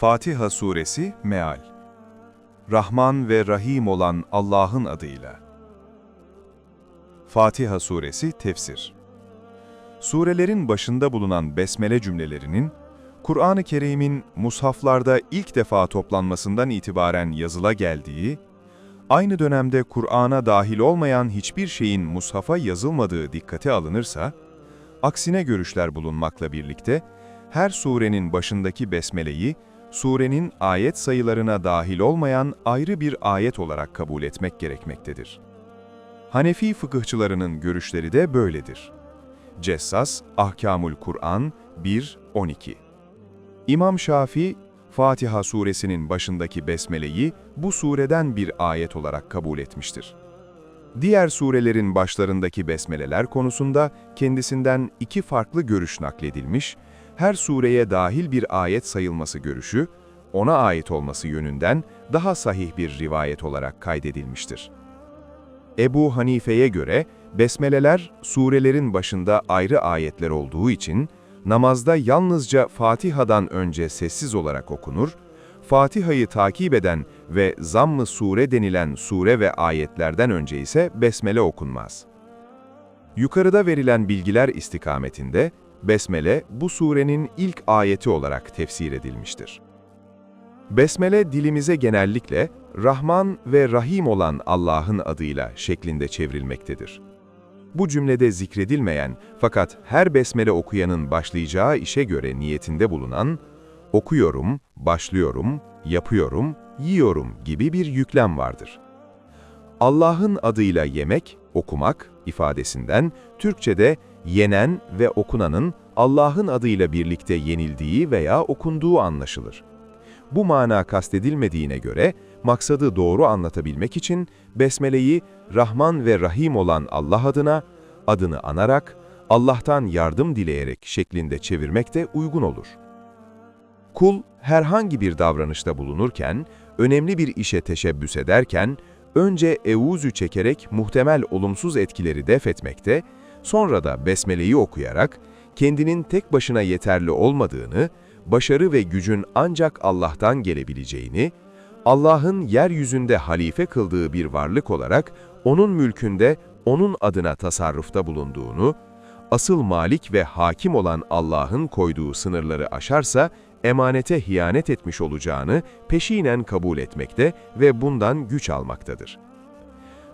Fatiha Suresi Meal Rahman ve Rahim olan Allah'ın adıyla. Fatiha Suresi Tefsir Surelerin başında bulunan besmele cümlelerinin, Kur'an-ı Kerim'in mushaflarda ilk defa toplanmasından itibaren yazıla geldiği, aynı dönemde Kur'an'a dahil olmayan hiçbir şeyin mushafa yazılmadığı dikkate alınırsa, aksine görüşler bulunmakla birlikte, her surenin başındaki besmeleyi, surenin ayet sayılarına dahil olmayan ayrı bir ayet olarak kabul etmek gerekmektedir. Hanefi fıkıhçılarının görüşleri de böyledir. Cessas, Ahkamul Kur'an 1-12 İmam Şafii, Fatiha suresinin başındaki besmeleyi bu sureden bir ayet olarak kabul etmiştir. Diğer surelerin başlarındaki besmeleler konusunda kendisinden iki farklı görüş nakledilmiş, her sureye dahil bir ayet sayılması görüşü, ona ait olması yönünden daha sahih bir rivayet olarak kaydedilmiştir. Ebu Hanife'ye göre, besmeleler surelerin başında ayrı ayetler olduğu için, namazda yalnızca Fatiha'dan önce sessiz olarak okunur, Fatiha'yı takip eden ve zamm-ı sure denilen sure ve ayetlerden önce ise besmele okunmaz. Yukarıda verilen bilgiler istikametinde, Besmele bu surenin ilk ayeti olarak tefsir edilmiştir. Besmele dilimize genellikle Rahman ve Rahim olan Allah'ın adıyla şeklinde çevrilmektedir. Bu cümlede zikredilmeyen fakat her besmele okuyanın başlayacağı işe göre niyetinde bulunan okuyorum, başlıyorum, yapıyorum, yiyorum gibi bir yüklem vardır. Allah'ın adıyla yemek, okumak ifadesinden Türkçe'de yenen ve okunanın Allah'ın adıyla birlikte yenildiği veya okunduğu anlaşılır. Bu mana kastedilmediğine göre, maksadı doğru anlatabilmek için Besmele'yi Rahman ve Rahim olan Allah adına, adını anarak, Allah'tan yardım dileyerek şeklinde çevirmek de uygun olur. Kul, herhangi bir davranışta bulunurken, önemli bir işe teşebbüs ederken, önce evuzü çekerek muhtemel olumsuz etkileri def etmekte, sonra da Besmele'yi okuyarak, kendinin tek başına yeterli olmadığını, başarı ve gücün ancak Allah'tan gelebileceğini, Allah'ın yeryüzünde halife kıldığı bir varlık olarak onun mülkünde onun adına tasarrufta bulunduğunu, asıl malik ve hakim olan Allah'ın koyduğu sınırları aşarsa emanete hiyanet etmiş olacağını peşinen kabul etmekte ve bundan güç almaktadır.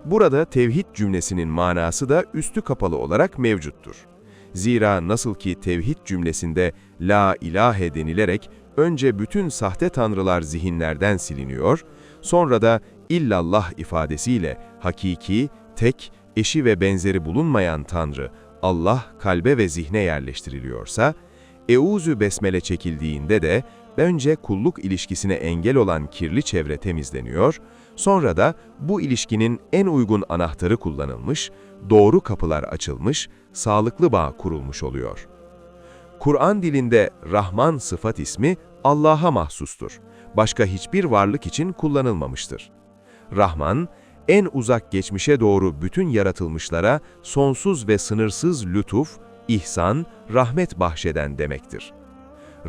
Burada tevhid cümlesinin manası da üstü kapalı olarak mevcuttur. Zira nasıl ki tevhid cümlesinde la ilahe denilerek önce bütün sahte tanrılar zihinlerden siliniyor, sonra da illallah ifadesiyle hakiki, tek, eşi ve benzeri bulunmayan tanrı Allah kalbe ve zihne yerleştiriliyorsa, Eûzü besmele çekildiğinde de önce kulluk ilişkisine engel olan kirli çevre temizleniyor, sonra da bu ilişkinin en uygun anahtarı kullanılmış, doğru kapılar açılmış, sağlıklı bağ kurulmuş oluyor. Kur'an dilinde Rahman sıfat ismi Allah'a mahsustur. Başka hiçbir varlık için kullanılmamıştır. Rahman, en uzak geçmişe doğru bütün yaratılmışlara sonsuz ve sınırsız lütuf, ihsan, rahmet bahşeden demektir.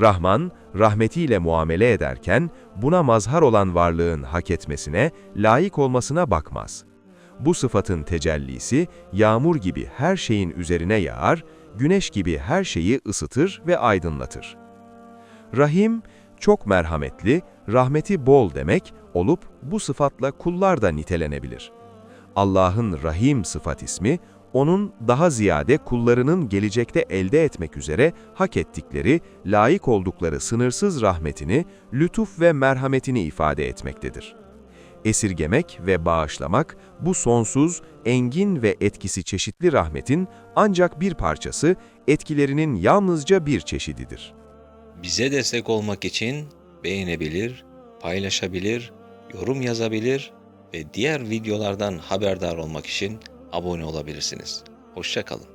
Rahman, rahmetiyle muamele ederken buna mazhar olan varlığın hak etmesine, layık olmasına bakmaz. Bu sıfatın tecellisi, yağmur gibi her şeyin üzerine yağar, güneş gibi her şeyi ısıtır ve aydınlatır. Rahim, çok merhametli, rahmeti bol demek olup bu sıfatla kullar da nitelenebilir. Allah'ın Rahim sıfat ismi, onun daha ziyade kullarının gelecekte elde etmek üzere hak ettikleri, layık oldukları sınırsız rahmetini, lütuf ve merhametini ifade etmektedir. Esirgemek ve bağışlamak, bu sonsuz, engin ve etkisi çeşitli rahmetin ancak bir parçası, etkilerinin yalnızca bir çeşididir. Bize destek olmak için beğenebilir, paylaşabilir, yorum yazabilir ve diğer videolardan haberdar olmak için abone olabilirsiniz. Hoşçakalın.